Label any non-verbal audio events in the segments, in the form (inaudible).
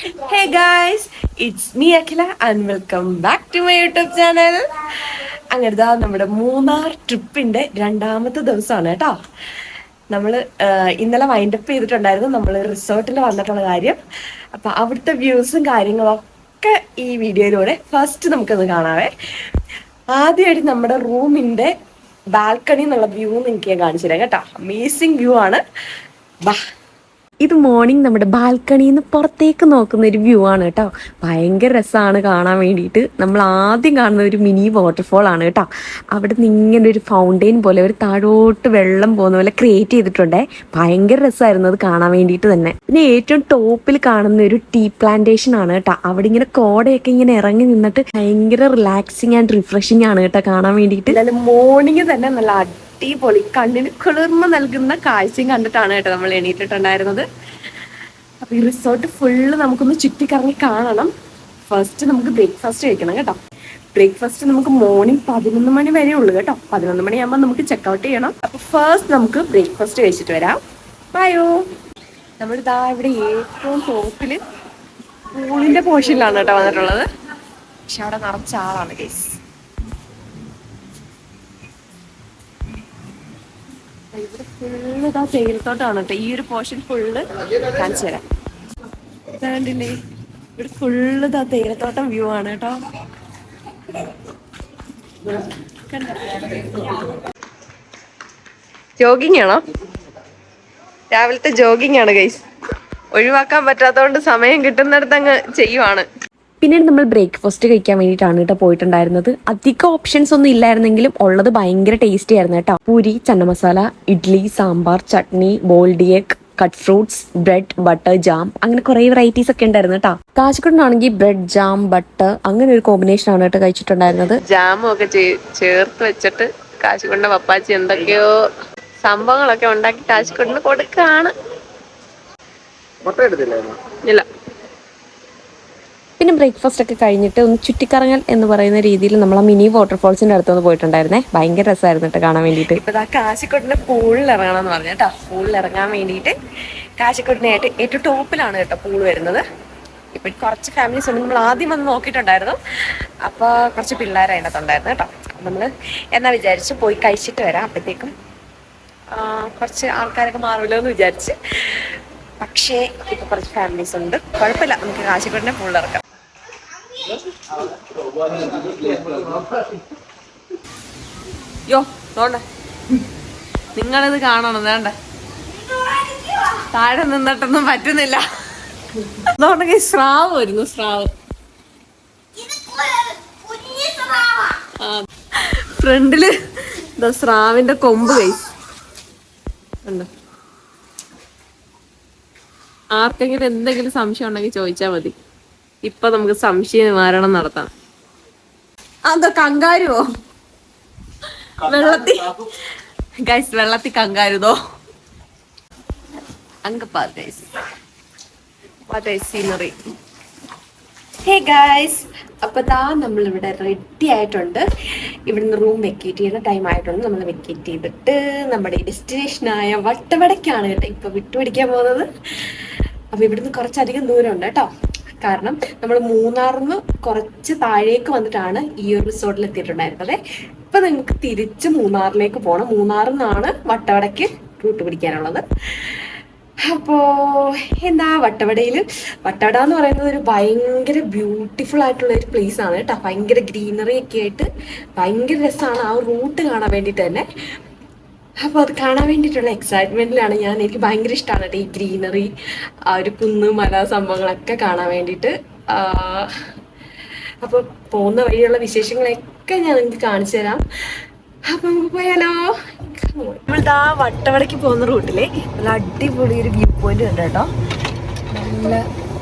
Hey guys it's me Akhila and welcome back to my YouTube channel അങ്ങനെ നമ്മുടെ മൂന്നാർ ട്രിപ്പിന്റെ രണ്ടാമത്തെ ദിവസമാണ് കേട്ടോ. നമ്മൾ ഇന്നലെ വൈൻഡപ്പ് ചെയ്തിട്ടുണ്ടായിരുന്നു. നമ്മൾ റിസോർട്ടിൽ വന്നിട്ടുള്ള കാര്യം. അപ്പൊ അവിടുത്തെ വ്യൂസും കാര്യങ്ങളൊക്കെ ഈ വീഡിയോയിലൂടെ ഫസ്റ്റ് നമുക്കൊന്ന് കാണാവേ. ആദ്യമായിട്ട് നമ്മുടെ റൂമിന്റെ ബാൽക്കണി എന്നുള്ള വ്യൂ നിങ്ങൾക്ക് ഞാൻ കാണിച്ചു തരാം കേട്ടോ. അമേസിങ് വ്യൂ ആണ്. ബാ ഇത് മോർണിംഗ് നമ്മുടെ ബാൽക്കണിയിൽ നിന്ന് പുറത്തേക്ക് നോക്കുന്ന ഒരു വ്യൂ ആണ് കേട്ടോ. ഭയങ്കര രസമാണ് കാണാൻ വേണ്ടിയിട്ട്. നമ്മൾ ആദ്യം കാണുന്ന ഒരു മിനി വാട്ടർഫോൾ ആണ് കേട്ടോ. അവിടെ നിന്ന് ഇങ്ങനെ ഒരു ഫൗണ്ടെയിൻ പോലെ ഒരു താഴോട്ട് വെള്ളം പോകുന്ന പോലെ ക്രിയേറ്റ് ചെയ്തിട്ടുണ്ടേ. ഭയങ്കര രസമായിരുന്നു അത് കാണാൻ വേണ്ടിയിട്ട് തന്നെ. പിന്നെ ഏറ്റവും ടോപ്പിൽ കാണുന്ന ഒരു ടീ പ്ലാന്റേഷൻ ആണ് കേട്ടോ. അവിടെ ഇങ്ങനെ കോടയൊക്കെ ഇങ്ങനെ ഇറങ്ങി നിന്നിട്ട് ഭയങ്കര റിലാക്സിങ് ആൻഡ് റിഫ്രഷിങ് ആണ് കേട്ടോ കാണാൻ വേണ്ടിയിട്ട്. മോർണിംഗ് തന്നെ നല്ല അടിപൊളി. കണ്ണിന് കുളിർമ നൽകുന്ന കാഴ്ചയും കണ്ടിട്ടാണ് കേട്ടോ നമ്മൾ എണീറ്റിട്ടുണ്ടായിരുന്നത്. അപ്പൊ ഈ റിസോർട്ട് ഫുള്ള് നമുക്കൊന്ന് ചുറ്റിക്കറങ്ങി കാണണം. ഫസ്റ്റ് നമുക്ക് ബ്രേക്ക്ഫാസ്റ്റ് കഴിക്കണം കേട്ടോ. ബ്രേക്ക്ഫാസ്റ്റ് നമുക്ക് മോർണിംഗ് പതിനൊന്ന് മണി വരെ ഉള്ളൂ കേട്ടോ. പതിനൊന്ന് മണിയാകുമ്പോൾ നമുക്ക് ചെക്കൗട്ട് ചെയ്യണം. അപ്പൊ ഫസ്റ്റ് നമുക്ക് ബ്രേക്ക്ഫാസ്റ്റ് കഴിച്ചിട്ട് വരാം. ബയോ നമ്മളിതാ ഇവിടെ ഏറ്റവും ടോപ്പിൽ പൂളിന്റെ പോർഷനിലാണ് കേട്ടോ വന്നിട്ടുള്ളത്. പക്ഷെ അവിടെ നിറച്ച ആളാണ് കേസ് ഇവിടെ ഫുള്ള് ഇതാ തേയിലത്തോട്ടമാണ് കേട്ടോ. ഈ ഒരു പോർഷൻ ഫുള്ള് കാണിച്ചു തരാം. കണ്ടില്ലേ ഇവിടെ ഫുള്ള് ഇതാ തേയിലത്തോട്ടം വ്യൂ ആണ് കേട്ടോ. ജോഗിങ് ആണോ? രാവിലത്തെ ജോഗിങ് ആണ് ഗൈസ് ഒഴിവാക്കാൻ പറ്റാത്തതുകൊണ്ട് സമയം കിട്ടുന്നിടത്ത് അങ്ങ് ചെയ്യുവാണ്. പിന്നീട് നമ്മൾ ബ്രേക്ക്ഫാസ്റ്റ് കഴിക്കാൻ വേണ്ടിയിട്ടാണ് കേട്ടോ പോയിട്ടുണ്ടായിരുന്നത്. അധികം ഓപ്ഷൻസ് ഒന്നും ഇല്ലായിരുന്നെങ്കിലും ഉള്ളത് ഭയങ്കര ടേസ്റ്റി ആയിരുന്നു കേട്ടോ. Puri chana masala idli sambar chutney boiled egg cut fruits bread butter jam അങ്ങനെ കുറെ വെറൈറ്റീസ് ഒക്കെ ഉണ്ടായിരുന്നു കേട്ടോ. കാശിക്കൊണ്ടാണെങ്കിൽ ബ്രെഡ് ജാം ബട്ടർ അങ്ങനെ ഒരു കോമ്പിനേഷൻ ആണ് കേട്ടോ കഴിച്ചിട്ടുണ്ടായിരുന്നത്. ജാമും ഒക്കെ ചേർത്ത് വെച്ചിട്ട് കാശിക്കൊണ്ട പപ്പാച്ചി എന്തൊക്കെയോ സംഭവങ്ങളൊക്കെ ഉണ്ടാക്കി കാശിക്കൊണ്ട് കൊടുക്കാണ്. ഇല്ല. പിന്നെ ബ്രേക്ക്ഫാസ്റ്റ് ഒക്കെ കഴിഞ്ഞിട്ട് ഒന്ന് ചുറ്റിക്കറങ്ങൽ എന്ന് പറയുന്ന രീതിയിൽ നമ്മൾ ആ മിനി വാട്ടർഫോൾസിന്റെ അടുത്തൊന്ന് പോയിട്ടുണ്ടായിരുന്നേ. ഭയങ്കര രസമായിരുന്നു കേട്ടോ കാണാൻ വേണ്ടിയിട്ട്. ഇപ്പൊ കാശിക്കോട്ടിന്റെ പൂളിൽ ഇറങ്ങണം എന്ന് പറഞ്ഞു പൂളിൽ ഇറങ്ങാൻ വേണ്ടിയിട്ട് കാശിക്കോട്ടിനായിട്ട് ഏറ്റവും ടോപ്പിലാണ് കേട്ടോ പൂൾ വരുന്നത്. ഇപ്പൊ കുറച്ച് ഫാമിലീസ് ഉണ്ട്. നമ്മൾ ആദ്യം വന്ന് നോക്കിയിട്ടുണ്ടായിരുന്നു. അപ്പൊ കുറച്ച് പിള്ളേർ അതിനകത്തുണ്ടായിരുന്നു കേട്ടോ. നമ്മൾ എന്നാ വിചാരിച്ച് പോയി കഴിച്ചിട്ട് വരാം. അപ്പോഴത്തേക്കും കുറച്ച് ആൾക്കാരൊക്കെ മാറുമല്ലോ എന്ന് വിചാരിച്ച്. പക്ഷേ ഇപ്പൊ കുറച്ച് ഫാമിലീസ് ഉണ്ട്. കുഴപ്പമില്ല. നമുക്ക് കാശിക്കോട്ടിനെ പൂളിൽ ഇറക്കാം യോ തോണ്ട നിങ്ങളിത് കാണണം വേണ്ട? താഴെ നിന്നിട്ടൊന്നും പറ്റുന്നില്ല. അതുകൊണ്ടൊക്കെ സ്രാവ് വരുന്നു സ്രാവ്. ഫ്രണ്ടിൽ ഇതാ സ്രാവിന്റെ കൊമ്പ് കൈ ആർക്കെങ്കിലും എന്തെങ്കിലും സംശയം ഉണ്ടെങ്കിൽ ചോദിച്ചാൽ മതി. ഇപ്പൊ നമുക്ക് സംശയ നിവാരണം നടത്താം. അതെന്താ കങ്കാരുവോ? വെള്ളത്തി ഗൈസ് വെള്ളത്തി കങ്കാരുതോ? അങ്കപ്പാ guys what scenery hey guys അപ്പോൾ ദാ നമ്മൾ ഇവിടെ റെഡി ആയിട്ടുണ്ട്. ഇവിടുന്ന് റൂം വെക്കേറ്റ് ചെയ്യുന്ന ടൈം ആയിട്ടുണ്ട്. നമ്മൾ വെക്കേറ്റ് ചെയ്തിട്ട് നമ്മുടെ ഡെസ്റ്റിനേഷനായ വട്ടവടയ്ക്കാണ് കേട്ടോ ഇപ്പൊ വിട്ടുപിടിക്കാൻ പോകുന്നത്. അപ്പൊ ഇവിടുന്ന് കുറച്ചധികം ദൂരം ഉണ്ട് കേട്ടോ. കാരണം നമ്മൾ മൂന്നാറിന്ന് കുറച്ച് താഴേക്ക് വന്നിട്ടാണ് ഈ ഒരു റിസോർട്ടിൽ എത്തിയിട്ടുണ്ടായിരുന്നത്. ഇപ്പൊ നിങ്ങൾക്ക് തിരിച്ച് മൂന്നാറിലേക്ക് പോകണം മൂന്നാറിൽ നിന്നാണ് വട്ടവടയ്ക്ക് റൂട്ട് പിടിക്കാനുള്ളത്. അപ്പോ എന്താ വട്ടവടയിൽ വട്ടവട എന്ന് പറയുന്നത് ഒരു ഭയങ്കര ബ്യൂട്ടിഫുൾ ആയിട്ടുള്ള ഒരു പ്ലേസ് ആണ് കേട്ടോ. ഭയങ്കര ഗ്രീനറി ഒക്കെ ആയിട്ട് ഭയങ്കര രസമാണ് ആ റൂട്ട് കാണാൻ വേണ്ടിയിട്ട് തന്നെ. അപ്പോൾ അത് കാണാൻ വേണ്ടിയിട്ടുള്ള എക്സൈറ്റ്മെന്റിലാണ് ഞാൻ എനിക്ക് ഭയങ്കര ഇഷ്ടമാണ് കേട്ടോ ഈ ഗ്രീനറി ആ ഒരു കുന്ന് മല സംഭവങ്ങളൊക്കെ കാണാൻ വേണ്ടിയിട്ട്. അപ്പോൾ പോകുന്ന വഴിയുള്ള വിശേഷങ്ങളൊക്കെ ഞാൻ നിങ്ങൾക്ക് കാണിച്ചു തരാം. അപ്പോൾ നമുക്ക് പോയാലോ? നമ്മളിതാ വട്ടവടയ്ക്ക് പോകുന്ന റൂട്ടിലെ നല്ല അടിപൊളി ഒരു വ്യൂ പോയിന്റ് ഉണ്ട് കേട്ടോ. നല്ല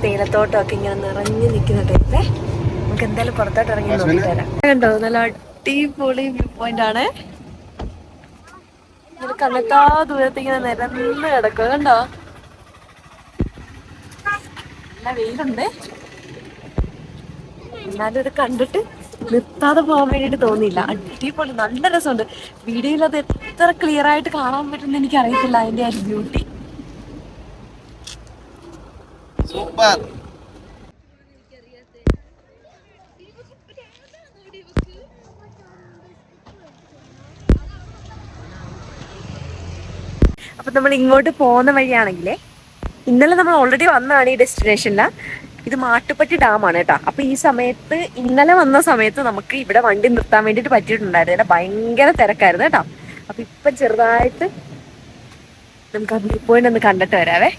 തേയിലത്തോട്ടമൊക്കെ ഇങ്ങനെ നിറഞ്ഞു നിൽക്കുന്ന ടൈപ്പേ. നമുക്ക് എന്തായാലും പുറത്തോട്ട് ഇറങ്ങി നോക്കി തരാം കണ്ടോ? നല്ല അടിപൊളി വ്യൂ പോയിന്റ് ആണ്. ഇങ്ങനെ കണ്ണെത്താ ദൂരത്ത് ഇങ്ങനെ നിരന്ന് കിടക്കുക കണ്ടോ? നല്ല വെയിലുണ്ട്. എന്നാലും ഇത് കണ്ടിട്ട് നിർത്താതെ പോകാൻ വേണ്ടിട്ട് തോന്നിയില്ല. അടിപൊളി നല്ല രസമുണ്ട്. വീഡിയോയിൽ അത് എത്ര ക്ലിയർ ആയിട്ട് കാണാൻ പറ്റുന്ന എനിക്ക് അറിയത്തില്ല അതിന്റെ ആ ബ്യൂട്ടി സൂപ്പർ. അപ്പൊ നമ്മൾ ഇങ്ങോട്ട് പോകുന്ന വഴിയാണെങ്കിൽ ഇന്നലെ നമ്മൾ ഓൾറെഡി വന്നതാണ് ഈ ഡെസ്റ്റിനേഷനിൽ ഇത് മാട്ടുപ്പെട്ടി ഡാമാണ് കേട്ടോ. അപ്പൊ ഈ സമയത്ത് ഇന്നലെ വന്ന സമയത്ത് നമുക്ക് ഇവിടെ വണ്ടി നിർത്താൻ വേണ്ടിട്ട് പറ്റിയിട്ടുണ്ടായിരുന്നു. ഇവിടെ ഭയങ്കര തിരക്കായിരുന്നു കേട്ടോ. അപ്പൊ ഇപ്പൊ ചെറുതായിട്ട് നമുക്ക് ആ വ്യൂ പോയിന്റ് ഒന്ന് കണ്ടിട്ട് വരാവേ.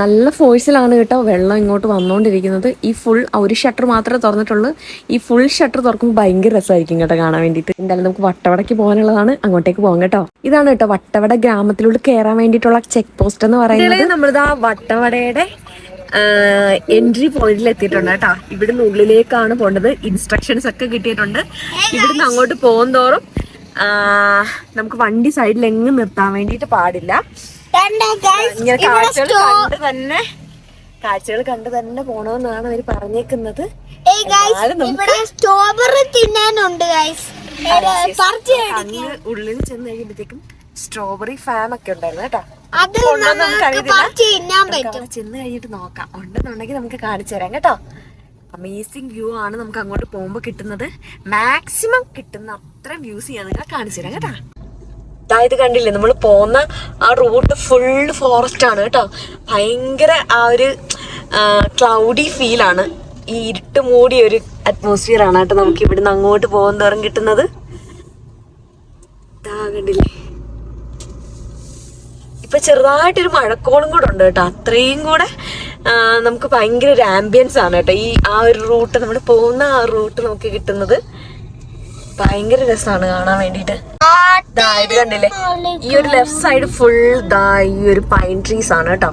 നല്ല ഫോഴ്സിലാണ് കേട്ടോ വെള്ളം ഇങ്ങോട്ട് വന്നുകൊണ്ടിരിക്കുന്നത് ഈ ഫുൾ ഒരു ഷട്ടർ മാത്രമേ തുറന്നിട്ടുള്ളൂ. ഈ ഫുൾ ഷട്ടർ തുറക്കുമ്പോൾ ഭയങ്കര രസമായിരിക്കും കേട്ടോ കാണാൻ വേണ്ടിയിട്ട്. എന്തായാലും നമുക്ക് വട്ടവടയ്ക്ക് പോകാനുള്ളതാണ്. അങ്ങോട്ടേക്ക് പോകാം കേട്ടോ. ഇതാണ് കേട്ടോ വട്ടവട ഗ്രാമത്തിലൂടെ കയറാൻ വേണ്ടിയിട്ടുള്ള ചെക്ക് പോസ്റ്റ് എന്ന് പറയുന്നത്. നമ്മളിതാ വട്ടവടയുടെ എൻട്രി പോയിന്റിൽ എത്തിയിട്ടുണ്ട് കേട്ടോ. ഇവിടുന്ന് ഉള്ളിലേക്കാണ് പോണ്ടത് ഇൻസ്ട്രക്ഷൻസ് ഒക്കെ കിട്ടിയിട്ടുണ്ട്. ഇവിടുന്ന് അങ്ങോട്ട് പോകുന്നതോറും നമുക്ക് വണ്ടി സൈഡിൽ എങ്ങും നിർത്താൻ വേണ്ടിയിട്ട് പാടില്ല. ഇങ്ങനെ കാഴ്ചകൾ കണ്ട് തന്നെ കാഴ്ചകൾ കണ്ട് തന്നെ പോണമെന്നാണ് അവർ പറഞ്ഞേക്കുന്നത്. സ്ട്രോബെറി തിന്നാനുണ്ട് ഉള്ളിൽ ചെന്ന് കഴിയുമ്പോഴത്തേക്കും സ്ട്രോബെറി ഫാം ഒക്കെ ഉണ്ടായിരുന്നു കേട്ടോ. ചെന്ന് കഴിഞ്ഞിട്ട് നോക്കാം. ഉണ്ടെന്നുണ്ടെങ്കിൽ നമുക്ക് കാണിച്ചു തരാം കേട്ടോ. അമേസിങ് വ്യൂ ആണ് നമുക്ക് അങ്ങോട്ട് പോകുമ്പോൾ കിട്ടുന്നത്. മാക്സിമം കിട്ടുന്ന അത്രയും വ്യൂസ് ഞാൻ നിങ്ങളെ കാണിച്ചു തരാം കേട്ടോ. അതായത് കണ്ടില്ലേ? നമ്മൾ പോന്ന ആ റൂട്ട് ഫുൾ ഫോറസ്റ്റ് ആണ് കേട്ടോ. ഭയങ്കര ആ ഒരു ക്ലൗഡി ഫീലാണ് ഈ ഇരുട്ട് മൂടിയ ഒരു അറ്റ്മോസ്ഫിയർ ആണ് കേട്ടോ നമുക്ക് ഇവിടുന്ന് അങ്ങോട്ട് പോകുന്നതോറും കിട്ടുന്നത്. ദാ കണ്ടില്ലേ? ഇപ്പൊ ചെറുതായിട്ടൊരു മഴക്കോളും കൂടെ ഉണ്ട് കേട്ടോ. അത്രയും കൂടെ നമുക്ക് ഭയങ്കര ഒരു ആംബിയൻസ് ആണ് കേട്ടോ. ഈ ആ ഒരു റൂട്ട് നമ്മൾ പോകുന്ന ആ റൂട്ട് നമുക്ക് കിട്ടുന്നത്. ഭയങ്കര രസമാണ് കാണാൻ വേണ്ടിട്ട്. ഇത് കണ്ടില്ലേ? ഈ ഒരു ലെഫ്റ്റ് സൈഡ് ഫുൾ ദാ ഈ ഒരു പൈൻ ട്രീസ് ആണ് കേട്ടോ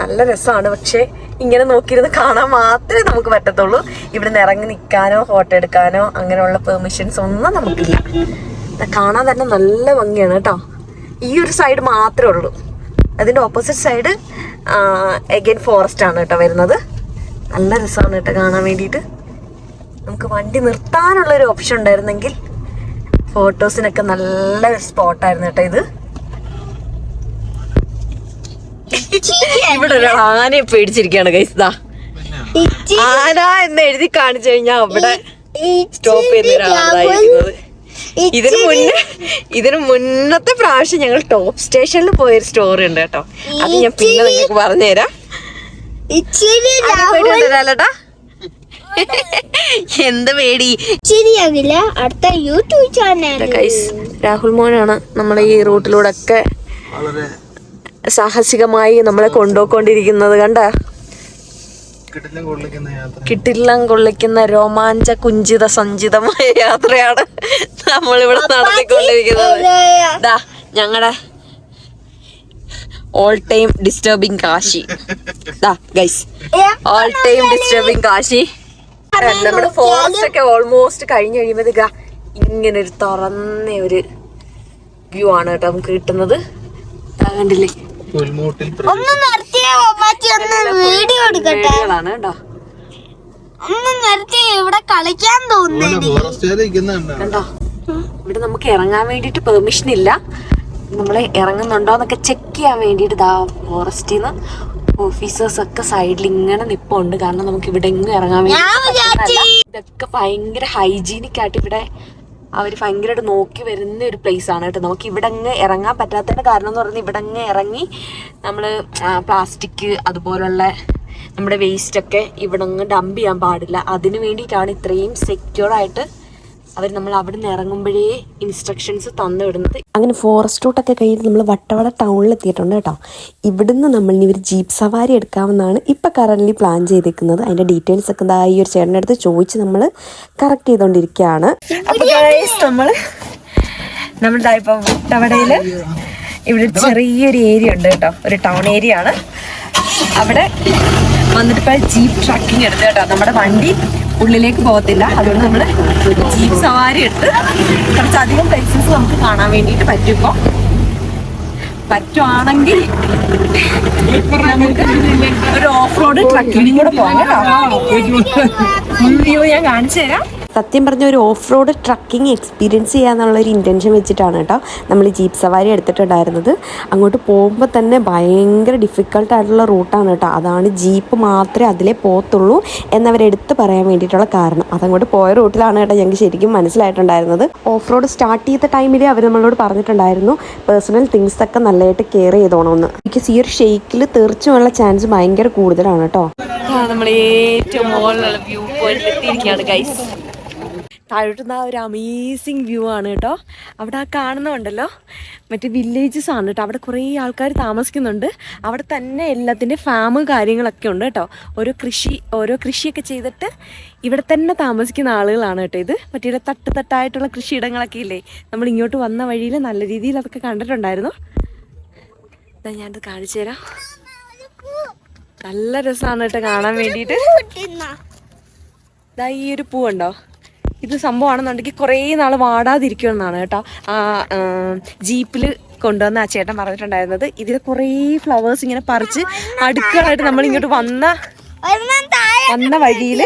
നല്ല രസമാണ് പക്ഷെ ഇങ്ങനെ നോക്കിയിരുന്ന് കാണാൻ മാത്രമേ നമുക്ക് പറ്റത്തുള്ളൂ. ഇവിടെ നിന്ന് ഇറങ്ങി നിൽക്കാനോ ഫോട്ടോ എടുക്കാനോ അങ്ങനെയുള്ള പെർമിഷൻസ് ഒന്നും നമുക്കില്ല. കാണാൻ തന്നെ നല്ല ഭംഗിയാണ് കേട്ടോ ഈ ഒരു സൈഡ് മാത്രമേ ഉള്ളൂ. അതിന്റെ ഓപ്പോസിറ്റ് സൈഡ് എഗൈൻ ഫോറസ്റ്റ് ആണ് കേട്ടോ വരുന്നത്. നല്ല രസമാണ് കേട്ടോ കാണാൻ വേണ്ടിയിട്ട് നമുക്ക് വണ്ടി നിർത്താനുള്ള ഒരു ഓപ്ഷൻ ഉണ്ടായിരുന്നെങ്കിൽ ഫോട്ടോസിനൊക്കെ നല്ല സ്പോട്ടായിരുന്നു കേട്ടോ ഇത്. ഇവിടെ ഒരാൾ ആനയെ പേടിച്ചിരിക്കുകയാണ് ദാ. ആന എന്ന് എഴുതി കാണിച്ചു കഴിഞ്ഞാ അവിടെ സ്റ്റോപ്പ് ചെയ്യുന്ന ഒരാളായിരിക്കുന്നത്. ഇതിനു മുന്നേ ഇതിനു മുന്നത്തെ പ്രാവശ്യം ഞങ്ങൾ ടോപ്പ് സ്റ്റേഷനിൽ പോയൊരു സ്റ്റോറി ഉണ്ട് കേട്ടോ. അത് ഞാൻ പിന്നെ നിങ്ങൾക്ക് പറഞ്ഞുതരാം. ഇച്ചിരി (laughs) എന്ത് പേടി? ശരിയാകില്ല അടുത്ത യൂട്യൂബ് ചാനൽ. രാഹുൽ മോനാണ് നമ്മളെ ഈ റൂട്ടിലൂടെ ഒക്കെ വളരെ സാഹസികമായി നമ്മളെ കൊണ്ടുപോയിക്കൊണ്ടിരിക്കുന്നത് കണ്ട? കിട്ടില്ല കൊള്ളിക്കുന്ന യാത്ര. കിട്ടില്ലം കൊള്ളിക്കുന്ന രോമാഞ്ച കുഞ്ചിത സഞ്ചിതമായ യാത്രയാണ് നമ്മളിവിടെ നടത്തിക്കൊണ്ടിരിക്കുന്നത്. ദാ ഞങ്ങളുടെ all time disturbing Kashi. Guys all time disturbing Kashi. നമ്മുടെ ഫോറസ്റ്റ് ഒക്കെ ഓൾമോസ്റ്റ് കഴിഞ്ഞ് കഴിയുമ്പോൾ ഇങ്ങനെ ഒരു തുറന്ന ഒരു വ്യൂ ആണ് കേട്ടോ നമുക്ക് കിട്ടുന്നത്. ദാ കണ്ടില്ലേ? ഒന്ന് നിർത്തിയേ ഒന്ന് വീഡിയോ എടുക്കട്ടെ. വീടുകളാണ് കേട്ടോ. ഒന്ന് നിർത്തി ഇവിടെ കളിക്കാൻ ഇവിടെ നമുക്ക് ഇറങ്ങാൻ വേണ്ടിട്ട് പെർമിഷൻ ഇല്ല. നമ്മൾ ഇറങ്ങുന്നുണ്ടോ എന്നൊക്കെ ചെക്ക് ചെയ്യാൻ വേണ്ടിട്ട് ദാ ഫോറസ്റ്റിൽ നിന്ന് ഓഫീസേഴ്സ് ഒക്കെ സൈഡിൽ ഇങ്ങനെ നിപ്പുണ്ട്. കാരണം നമുക്ക് ഇവിടെ എങ്ങും ഇറങ്ങാൻ വേണ്ടി ഇതൊക്കെ ഭയങ്കര ഹൈജീനിക് ആയിട്ട് ഇവിടെ അവർ ഭയങ്കരമായിട്ട് നോക്കി വരുന്ന ഒരു പ്ലേസ് ആണ് കേട്ടോ. നമുക്ക് ഇവിടെ അങ്ങ് ഇറങ്ങാൻ പറ്റാത്തതിന്റെ കാരണം എന്ന് പറയുന്നത് ഇവിടെ അങ്ങ് ഇറങ്ങി നമ്മൾ പ്ലാസ്റ്റിക് അതുപോലുള്ള നമ്മുടെ വേസ്റ്റ് ഒക്കെ ഇവിടെ അങ്ങ് ഡംപ് ചെയ്യാൻ പാടില്ല. അതിന് വേണ്ടിയിട്ടാണ് ഇത്രയും സെക്യൂർ ആയിട്ട് അവർ നമ്മൾ അവിടെ നിന്ന് ഇറങ്ങുമ്പോഴേ ഇൻസ്ട്രക്ഷൻസ് തന്നു വിടുന്നത് അങ്ങനെ ഫോറസ്റ്റ് റൂട്ടൊക്കെ കഴിഞ്ഞിട്ട് നമ്മൾ വട്ടവട ടൗണിൽ എത്തിയിട്ടുണ്ട് കേട്ടോ. ഇവിടുന്ന് നമ്മൾ ഇനി ഒരു ജീപ്പ് സവാരി എടുക്കാമെന്നാണ് ഇപ്പം കറന്റ് പ്ലാൻ ചെയ്തിരിക്കുന്നത്. അതിന്റെ ഡീറ്റെയിൽസ് ഒക്കെ എന്താ ഈ ഒരു ചേട്ടന്റെ അടുത്ത് ചോദിച്ച് നമ്മൾ കറക്റ്റ് ചെയ്തുകൊണ്ടിരിക്കുകയാണ് നമ്മൾ ഗൈസ് ഇപ്പം നമ്മളിതാ ഇപ്പൊ മുട്ടവടയിൽ ഇവിടെ ചെറിയൊരു ഏരിയ ഉണ്ട് കേട്ടോ. ഒരു ടൗൺ ഏരിയ ആണ്. അവിടെ വന്നിട്ട് ഇപ്പൊ ജീപ്പ് ട്രക്കിംഗ് എടുത്ത് കേട്ടോ. നമ്മുടെ വണ്ടി ഉള്ളിലേക്ക് പോകത്തില്ല. അതുകൊണ്ട് നമ്മൾ ജീപ്പ് സവാരി എടുത്ത് കുറച്ചധികം പ്ലേസസ് നമുക്ക് കാണാൻ വേണ്ടിയിട്ട് പറ്റും ഇപ്പോൾ പറ്റുവാണെങ്കിൽ നമുക്ക് ഒരു ഓഫ് റോഡ് ട്രക്കിങ്ങിനും കൂടെ പോകാം കേട്ടോ. ഞാൻ കാണിച്ചു തരാം. സത്യം പറഞ്ഞ ഒരു ഓഫ് റോഡ് ട്രക്കിംഗ് എക്സ്പീരിയൻസ് ചെയ്യാന്നുള്ള ഒരു ഇന്റൻഷൻ വെച്ചിട്ടാണ് കേട്ടോ നമ്മൾ ജീപ്പ് സവാരി എടുത്തിട്ടുണ്ടായിരുന്നത്. അങ്ങോട്ട് പോകുമ്പോൾ തന്നെ ഭയങ്കര ഡിഫിക്കൽട്ടായിട്ടുള്ള റൂട്ടാണ് കേട്ടോ. അതാണ് ജീപ്പ് മാത്രമേ അതിലേ പോകത്തുള്ളൂ എന്നവരെടുത്ത് പറയാൻ വേണ്ടിയിട്ടുള്ള കാരണം. അതങ്ങോട്ട് പോയ റൂട്ടിലാണ് കേട്ടോ ഞങ്ങൾക്ക് ശരിക്കും മനസ്സിലായിട്ടുണ്ടായിരുന്നത്. ഓഫ് റോഡ് സ്റ്റാർട്ട് ചെയ്ത ടൈമിലേ അവർ നമ്മളോട് പറഞ്ഞിട്ടുണ്ടായിരുന്നു പേഴ്സണൽ തിങ്സ് ഒക്കെ നല്ലതായിട്ട് കെയർ ചെയ്തോണമെന്ന് എനിക്ക് ഒരു ഷെയ്ക്കിൽ തീർച്ചയുള്ള ചാൻസ് ഭയങ്കര കൂടുതലാണ് കേട്ടോ. നമ്മൾ ഏറ്റവും മുകളിലുള്ള വ്യൂ പോയിന്റ് എത്തിയിരിക്കുകയാണ് ഗൈസ് താഴോട്ട് ആ ഒരു അമേസിങ് വ്യൂ ആണ് കേട്ടോ. അവിടെ ആ കാണുന്നുണ്ടല്ലോ. മറ്റേ വില്ലേജസ് ആണ് കേട്ടോ. അവിടെ കുറേ ആൾക്കാർ താമസിക്കുന്നുണ്ട്. അവിടെ തന്നെ എല്ലാത്തിന്റെ ഫാം കാര്യങ്ങളൊക്കെ ഉണ്ട് കേട്ടോ. ഓരോ കൃഷി ഓരോ കൃഷിയൊക്കെ ചെയ്തിട്ട് ഇവിടെ തന്നെ താമസിക്കുന്ന ആളുകളാണ് കേട്ടോ ഇത്. മറ്റേ തട്ട് തട്ടായിട്ടുള്ള കൃഷിയിടങ്ങളൊക്കെ ഇല്ലേ? നമ്മൾ ഇങ്ങോട്ട് വന്ന വഴിയിൽ നല്ല രീതിയിൽ അതൊക്കെ കണ്ടിട്ടുണ്ടായിരുന്നു. ഇതാ ഞാനത് കാണിച്ചു തരാം. നല്ല രസമാണ് കേട്ടോ കാണാൻ വേണ്ടിയിട്ട്. ഇതാ ഈ ഒരു പൂവുണ്ടോ? ഇത് സംഭവമാണെന്നുണ്ടെങ്കിൽ കുറേ നാൾ വാടാതിരിക്കുമെന്നാണ് കേട്ടോ. ആ ജീപ്പിൽ കൊണ്ടുവന്ന ആ ചേട്ടൻ പറഞ്ഞിട്ടുണ്ടായിരുന്നത്. ഇതിൽ കുറേ ഫ്ലവേഴ്സ് ഇങ്ങനെ പറിച്ച് അടുക്കളായിട്ട് നമ്മൾ ഇങ്ങോട്ട് വന്ന വന്ന വഴിയിൽ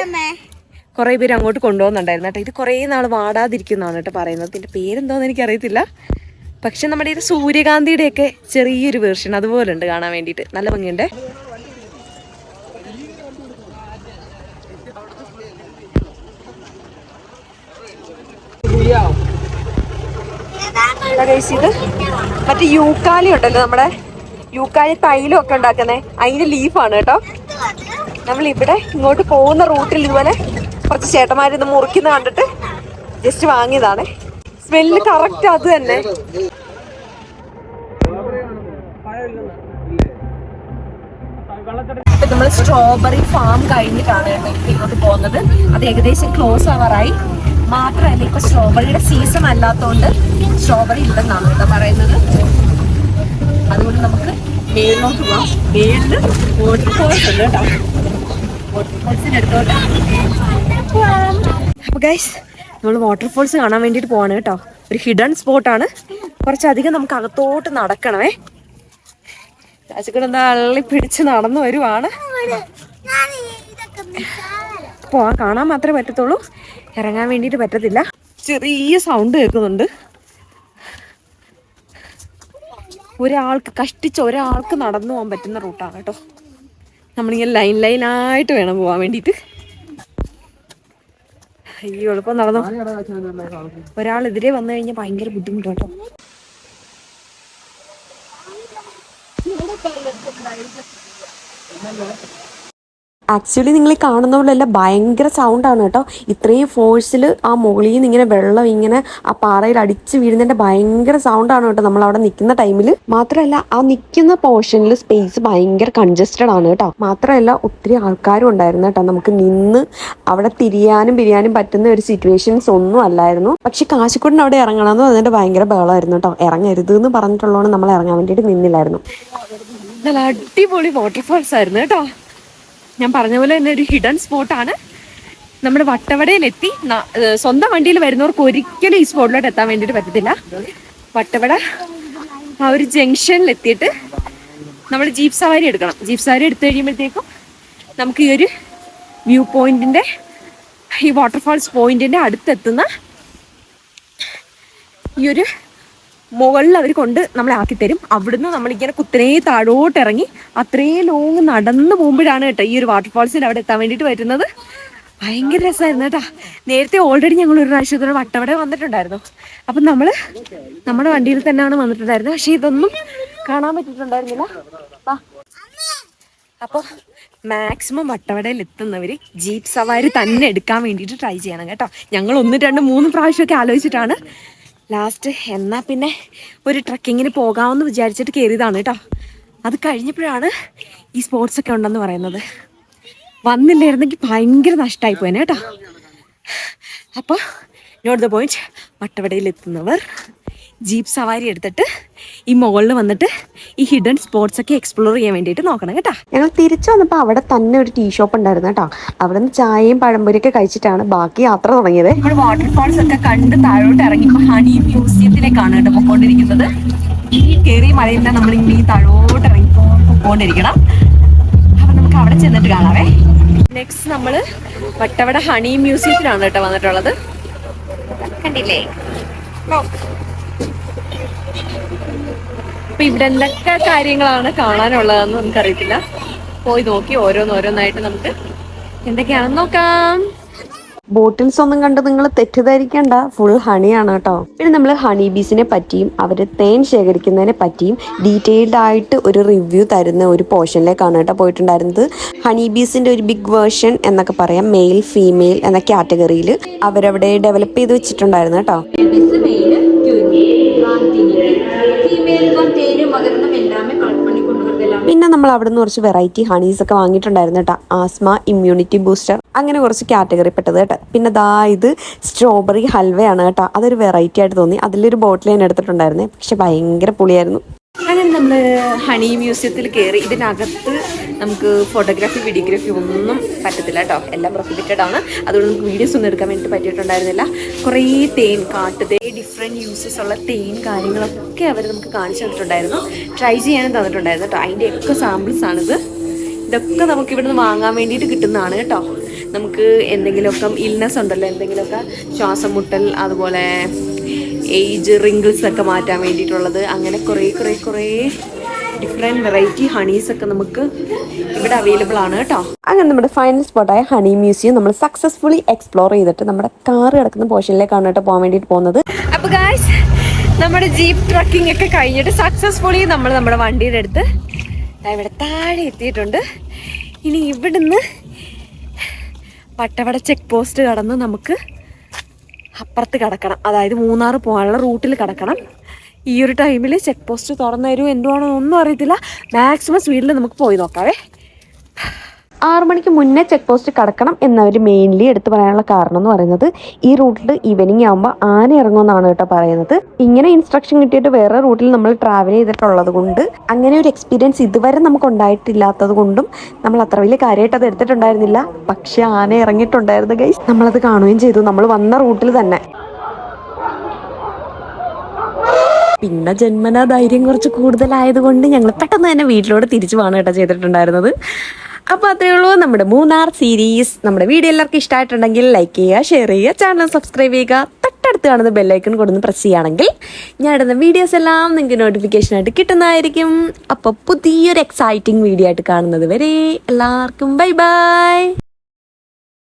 കുറേ പേര് അങ്ങോട്ട് കൊണ്ടുപോകുന്നുണ്ടായിരുന്നു കേട്ടോ. ഇത് കുറേ നാൾ വാടാതിരിക്കുന്നതാണ് കേട്ടോ പറയുന്നത്. ഇതിന്റെ പേരെന്തോന്ന് എനിക്കറിയത്തില്ല. പക്ഷെ നമ്മുടെ ഇത് സൂര്യകാന്തിയുടെയൊക്കെ ചെറിയൊരു വേർഷൻ അതുപോലെ ഉണ്ട് കാണാൻ വേണ്ടിയിട്ട്. നല്ല ഭംഗിയുണ്ട്. ഇത്? മറ്റേ യൂക്കാലി ഉണ്ടല്ലോ നമ്മുടെ യൂക്കാലി തൈലം ഒക്കെ ഉണ്ടാക്കുന്നേ. അതിന്റെ ലീഫാണ് കേട്ടോ. നമ്മൾ ഇവിടെ ഇങ്ങോട്ട് പോകുന്ന റൂട്ടിൽ ഇതുപോലെ കുറച്ച് ചേട്ടന്മാർ ഇത് മുറിക്കുന്ന കണ്ടിട്ട് ജസ്റ്റ് വാങ്ങിയതാണ്. സ്മെല്ല് കറക്റ്റ് അത് തന്നെ. നമ്മൾ സ്ട്രോബെറി ഫാം കഴിഞ്ഞിട്ടാണ് ഇങ്ങോട്ട് പോകുന്നത്. അത് ഏകദേശം ക്ലോസ് ആവാറായി. മാത്രമല്ല ഇപ്പൊ സ്ട്രോബെറിയുടെ സീസൺ അല്ലാത്തതുകൊണ്ട് സ്ട്രോബെറി ഇല്ലെന്നാണ് കേട്ടോ പറയുന്നത്. അതുകൊണ്ട് നമുക്ക് മേളിലോട്ട് പോവാം. മേളിൽ വാട്ടർഫോൾസ് ഉണ്ട് കേട്ടോ. വാട്ടർഫോൾസിന്റെ അടുത്തോട്ട്. അപ്പൊ ഗൈസ് നമ്മൾ വാട്ടർഫോൾസ് കാണാൻ വേണ്ടിയിട്ട് പോവാണ് കേട്ടോ. ഒരു ഹിഡൻ സ്പോട്ടാണ് കുറച്ചധികം നമുക്ക് അകത്തോട്ട് നടക്കണമേ. രാജക്കുടെ അള്ളി പിടിച്ച് നടന്നു വരുവാണ്. പോവാൻ കാണാൻ മാത്രമേ പറ്റത്തുള്ളൂ. ഇറങ്ങാൻ വേണ്ടിയിട്ട് പറ്റത്തില്ല. ചെറിയ സൗണ്ട് കേൾക്കുന്നുണ്ട്. ഒരാൾക്ക് കഷ്ടിച്ച് ഒരാൾക്ക് നടന്നു പോകാൻ പറ്റുന്ന റൂട്ടാണ് കേട്ടോ. നമ്മളിങ്ങനെ ലൈൻ ലൈനായിട്ട് വേണം പോകാൻ വേണ്ടിയിട്ട്. അയ്യോ എളുപ്പം നടന്നു. ഒരാൾ എതിരെ വന്നു കഴിഞ്ഞാൽ ഭയങ്കര ബുദ്ധിമുട്ടാണ് കേട്ടോ. ആക്ച്വലി നിങ്ങൾ ഈ കാണുന്ന പോലെയല്ല ഭയങ്കര സൗണ്ടാണ് കേട്ടോ. ഇത്രയും ഫോഴ്സിൽ ആ മുകളിൽ നിന്ന് ഇങ്ങനെ വെള്ളം ഇങ്ങനെ ആ പാറയിൽ അടിച്ച് വീഴുന്നതിന്റെ ഭയങ്കര സൗണ്ടാണ് കേട്ടോ നമ്മൾ അവിടെ നിൽക്കുന്ന ടൈമിൽ മാത്രമല്ല ആ നിൽക്കുന്ന പോർഷനിൽ സ്പേസ് ഭയങ്കര കൺജസ്റ്റഡ് ആണ് കേട്ടോ. മാത്രമല്ല ഒത്തിരി ആൾക്കാരും ഉണ്ടായിരുന്നു കേട്ടോ. നമുക്ക് നിന്ന് അവിടെ തിരിയാനും പിരിയാനും പറ്റുന്ന ഒരു സിറ്റുവേഷൻസ് ഒന്നും അല്ലായിരുന്നു. പക്ഷെ കാശിക്കോടിന് അവിടെ ഇറങ്ങണമെന്ന് പറഞ്ഞിട്ട് ഭയങ്കര ബഹളമായിരുന്നു കേട്ടോ. ഇറങ്ങരുത് എന്ന് പറഞ്ഞിട്ടുള്ളതുകൊണ്ട് നമ്മൾ ഇറങ്ങാൻ വേണ്ടിയിട്ട് നിന്നില്ലായിരുന്നു. നല്ല അടിപൊളി വാട്ടർഫാൾസ് ആയിരുന്നു കേട്ടോ. ഞാൻ പറഞ്ഞ പോലെ തന്നെ ഒരു ഹിഡൻ സ്പോട്ടാണ് നമ്മുടെ വട്ടവടയിലെത്തി. സ്വന്തം വണ്ടിയിൽ വരുന്നവർക്ക് ഒരിക്കലും ഈ സ്പോട്ടിലോട്ട് എത്താൻ വേണ്ടിയിട്ട് പറ്റത്തില്ല. വട്ടവട ആ ഒരു ജംഗ്ഷനിൽ എത്തിയിട്ട് നമ്മൾ ജീപ്പ് സവാരി എടുക്കണം. ജീപ്പ് സവാരി എടുത്തു കഴിയുമ്പോഴത്തേക്കും നമുക്ക് ഈ ഒരു വ്യൂ പോയിന്റിന്റെ ഈ വാട്ടർഫാൾസ് പോയിന്റിന്റെ അടുത്തെത്തുന്ന ഈ ഒരു മുകളിൽ അവർ കൊണ്ട് നമ്മളെ ആക്കി തരും അവിടുന്ന് നമ്മളിങ്ങനെ കുത്തനെ താഴോട്ട് ഇറങ്ങി അത്രയും ലോങ് നടന്നു പോകുമ്പോഴാണ് കേട്ടോ ഈ ഒരു വാട്ടർഫാൾസിന് അവിടെ എത്താൻ വേണ്ടിയിട്ട് പറ്റുന്നത്. ഭയങ്കര രസമായിരുന്നു കേട്ടാ. നേരത്തെ ഓൾറെഡി ഞങ്ങൾ ഒരു പ്രാവശ്യം ഇതൊരു വട്ടവട വന്നിട്ടുണ്ടായിരുന്നു. അപ്പം നമ്മൾ നമ്മുടെ വണ്ടിയിൽ തന്നെയാണ് വന്നിട്ടുണ്ടായിരുന്നത്. പക്ഷേ ഇതൊന്നും കാണാൻ പറ്റിയിട്ടുണ്ടായിരുന്നില്ല. അപ്പൊ അപ്പോൾ മാക്സിമം വട്ടവടയിൽ എത്തുന്നവർ ജീപ്പ് സവാരി തന്നെ എടുക്കാൻ വേണ്ടിയിട്ട് ട്രൈ ചെയ്യണം കേട്ടോ. ഞങ്ങൾ ഒന്ന് രണ്ട് മൂന്ന് പ്രാവശ്യമൊക്കെ ആലോചിച്ചിട്ടാണ്. ലാസ്റ്റ് എന്നാ പിന്നെ ഒരു ട്രക്കിങ്ങിന് പോകാമെന്ന് വിചാരിച്ചിട്ട് കയറിയതാണ് കേട്ടോ. അത് കഴിഞ്ഞപ്പോഴാണ് ഈ സ്പോർട്സ് ഒക്കെ ഉണ്ടെന്ന് പറയുന്നത്. വന്നില്ലായിരുന്നെങ്കിൽ ഭയങ്കര നഷ്ടമായി പോയേനെ കേട്ടോ. അപ്പോൾ നോട്ട് ദ പോയിന്റ് വട്ടവടയിൽ എത്തുന്നവർ ജീപ്പ് സവാരി എടുത്തിട്ട് ഈ മുകളിൽ വന്നിട്ട് ഈ ഹിഡൻ സ്പോട്സ് ഒക്കെ എക്സ്പ്ലോർ ചെയ്യാൻ വേണ്ടിയിട്ട് നോക്കണം കേട്ടോ. ഞങ്ങൾ തിരിച്ചു വന്നപ്പോൾ അവിടെ തന്നെ ഒരു ടീ ഷോപ്പ് ഉണ്ടായിരുന്നു കേട്ടോ. അവിടെ നിന്ന് ചായയും പഴംപൊരിയൊക്കെ കഴിച്ചിട്ടാണ് ബാക്കി യാത്ര തുടങ്ങിയത്. നമ്മൾ വാട്ടർഫാൾസ് ഒക്കെ കണ്ട് താഴോട്ട് ഇറങ്ങിയപ്പോൾ ഹണി മ്യൂസിയത്തിലേക്കാണ് കേട്ടോ പൊക്കോണ്ടിരിക്കുന്നത് ഈ കയറിയ മലയില്ല നമ്മൾ ഇങ്ങനെ ഈ താഴോട്ട് ഇറങ്ങി പോകൊണ്ടിരിക്കണം അപ്പൊ നമുക്ക് അവിടെ ചെന്നിട്ട് കാണാവേ. നെക്സ്റ്റ് നമ്മൾ വട്ടവട ഹണി മ്യൂസിയത്തിലാണ് കേട്ടോ വന്നിട്ടുള്ളത്. കണ്ടില്ലേ? അപ്പൊ ഇവിടെ എന്തൊക്കെ കാര്യങ്ങളാണ് കാണാനുള്ളതെന്ന് നമുക്കറിയത്തില്ല. പോയി നോക്കി ഓരോന്നോരോന്നായിട്ട് നമുക്ക് എന്തൊക്കെയാണെന്ന് നോക്കാം. ബോട്ടിൽസ് ഒന്നും കണ്ട് നിങ്ങൾ തെറ്റിദ്ധരിക്കേണ്ട. ഫുൾ ഹണിയാണ് കേട്ടോ. പിന്നെ നമ്മൾ ഹണി ബീസിനെ പറ്റിയും അവർ തേൻ ശേഖരിക്കുന്നതിനെ പറ്റിയും ഡീറ്റെയിൽഡ് ആയിട്ട് ഒരു റിവ്യൂ തരുന്ന ഒരു പോർഷനിലേക്കാണ് കേട്ടോ പോയിട്ടുണ്ടായിരുന്നത്. ഹണി ബീസിന്റെ ഒരു ബിഗ് വേർഷൻ എന്നൊക്കെ പറയാം. മെയിൽ ഫീമെയിൽ എന്ന കാറ്റഗറിയിൽ അവരവിടെ ഡെവലപ്പ് ചെയ്ത് വെച്ചിട്ടുണ്ടായിരുന്നു കേട്ടോ. പിന്നെ നമ്മൾ അവിടെ നിന്ന് കുറച്ച് വെറൈറ്റി ഹണീസ് ഒക്കെ വാങ്ങിയിട്ടുണ്ടായിരുന്നു കേട്ടോ ആസ്മ ഇമ്മ്യൂണിറ്റി ബൂസ്റ്റർ അങ്ങനെ കുറച്ച് കാറ്റഗറി പെട്ടത് കേട്ടോ പിന്നെ ദാ ഇത് സ്ട്രോബെറി ഹൽവയാണ് കേട്ടോ അതൊരു വെറൈറ്റി ആയിട്ട് തോന്നി. അതിലൊരു ബോട്ടിൽ ഞാൻ എടുത്തിട്ടുണ്ടായിരുന്നേ. പക്ഷെ ഭയങ്കര പുളിയായിരുന്നു. അങ്ങനെ നമ്മൾ ഹണി മ്യൂസിയത്തിൽ കയറി ഇതിനകത്ത് നമുക്ക് ഫോട്ടോഗ്രാഫി വീഡിയോഗ്രാഫി ഒന്നും പറ്റത്തില്ല കേട്ടോ. എല്ലാം പ്രൊഹിബിറ്റഡ് ആണ്. അതുകൊണ്ട് നമുക്ക് വീഡിയോസ് ഒന്നും എടുക്കാൻ വേണ്ടി പറ്റിയിട്ടുണ്ടായിരുന്നില്ല. കുറേ തേൻ കാട്ടുതേ ഡിഫറെന്റ് യൂസസ് ഉള്ള തേൻ കാര്യങ്ങളൊക്കെ അവർ നമുക്ക് കാണിച്ചു തന്നിട്ടുണ്ടായിരുന്നു. ട്രൈ ചെയ്യാനും തന്നിട്ടുണ്ടായിരുന്നു കേട്ടോ. അതിന്റെയൊക്കെ സാമ്പിൾസ് ആണിത്. ഇതൊക്കെ നമുക്ക് ഇവിടുന്ന് വാങ്ങാൻ വേണ്ടിയിട്ട് കിട്ടുന്നതാണ് കേട്ടോ. നമുക്ക് എന്തെങ്കിലുമൊക്കെ ഇൽനെസ് ഉണ്ടല്ലോ എന്തെങ്കിലുമൊക്കെ ശ്വാസം മുട്ടൽ അതുപോലെ ഏജ് റിങ്കിൾസ് ഒക്കെ മാറ്റാൻ വേണ്ടിയിട്ടുള്ളത്. അങ്ങനെ കുറേ കുറേ കുറേ ഡിഫറെന്റ് വെറൈറ്റി ഹണീസ് ഒക്കെ നമുക്ക് ഇവിടെ അവൈലബിൾ ആണ് കേട്ടോ. അങ്ങനെ നമ്മുടെ ഫൈനൽ സ്പോട്ടായ ഹണി മ്യൂസിയം നമ്മൾ സക്സസ്ഫുള്ളി എക്സ്പ്ലോർ ചെയ്തിട്ട് നമ്മുടെ കാർ കിടക്കുന്ന പോർഷനിലേക്കാണ് കേട്ടോ പോകാൻ വേണ്ടിയിട്ട് പോകുന്നത്. അപ്പോൾ ഗായ്സ് നമ്മുടെ ജീപ്പ് ട്രക്കിംഗ് ഒക്കെ കഴിഞ്ഞിട്ട് സക്സസ്ഫുള്ളി നമ്മൾ നമ്മുടെ വണ്ടിയുടെ അടുത്ത് ഇവിടെ താഴെ എത്തിയിട്ടുണ്ട്. ഇനി ഇവിടുന്ന് പട്ടവട ചെക്ക് പോസ്റ്റ് കടന്ന് നമുക്ക് അപ്പുറത്ത് കിടക്കണം. അതായത് മൂന്നാർ പോകാനുള്ള റൂട്ടിൽ കിടക്കണം. ഈ ഒരു ടൈമിൽ ചെക്ക് പോസ്റ്റ് തുറന്നു തരുമോ എന്തുവാണോ ഒന്നും അറിയത്തില്ല മാക്സിമം സ്പീഡിൽ നമുക്ക് പോയി നോക്കാവേ. ആറു മണിക്ക് മുന്നേ ചെക്ക് പോസ്റ്റ് കടക്കണം എന്നവർ മെയിൻലി എടുത്തു പറയാനുള്ള കാരണം എന്ന് പറയുന്നത് ഈ റൂട്ടിൽ ഈവനിങ് ആകുമ്പോൾ ആന ഇറങ്ങുമെന്നാണ് കേട്ടോ പറയുന്നത്. ഇങ്ങനെ ഇൻസ്ട്രക്ഷൻ കിട്ടിയിട്ട് വേറെ റൂട്ടിൽ നമ്മൾ ട്രാവൽ ചെയ്തിട്ടുള്ളത് കൊണ്ട് അങ്ങനെ ഒരു എക്സ്പീരിയൻസ് ഇതുവരെ നമുക്ക് ഉണ്ടായിട്ടില്ലാത്തത് കൊണ്ടും നമ്മൾ അത്ര വലിയ കാര്യമായിട്ട് അത് എടുത്തിട്ടുണ്ടായിരുന്നില്ല. പക്ഷെ ആന ഇറങ്ങിയിട്ടുണ്ടായിരുന്നു ഗൈസ് നമ്മളത് കാണുകയും ചെയ്തു. നമ്മൾ വന്ന റൂട്ടിൽ തന്നെ. പിന്നെ ജന്മനാ ധൈര്യം കുറച്ച് കൂടുതലായതുകൊണ്ട് ഞങ്ങൾ പെട്ടെന്ന് തന്നെ വീട്ടിലോട്ട് തിരിച്ചു പോകണം കേട്ടോ ചെയ്തിട്ടുണ്ടായിരുന്നത്. അപ്പോൾ അത്രേ ഉള്ളൂ നമ്മുടെ മൂന്നാർ സീരീസ് നമ്മുടെ വീഡിയോ എല്ലാവർക്കും ഇഷ്ടമായിട്ടുണ്ടെങ്കിൽ ലൈക്ക് ചെയ്യുക ഷെയർ ചെയ്യുക ചാനൽ സബ്സ്ക്രൈബ് ചെയ്യുക. തൊട്ടടുത്ത് കാണുന്ന ബെല്ലൈക്കൺ കൊടുന്ന് പ്രസ് ചെയ്യുകയാണെങ്കിൽ ഞാൻ ഇടുന്ന വീഡിയോസ് എല്ലാം നിങ്ങൾക്ക് നോട്ടിഫിക്കേഷനായിട്ട് കിട്ടുന്നതായിരിക്കും. അപ്പോൾ പുതിയൊരു എക്സൈറ്റിംഗ് വീഡിയോ ആയിട്ട് കാണുന്നത് വരെ എല്ലാവർക്കും ബൈ ബൈ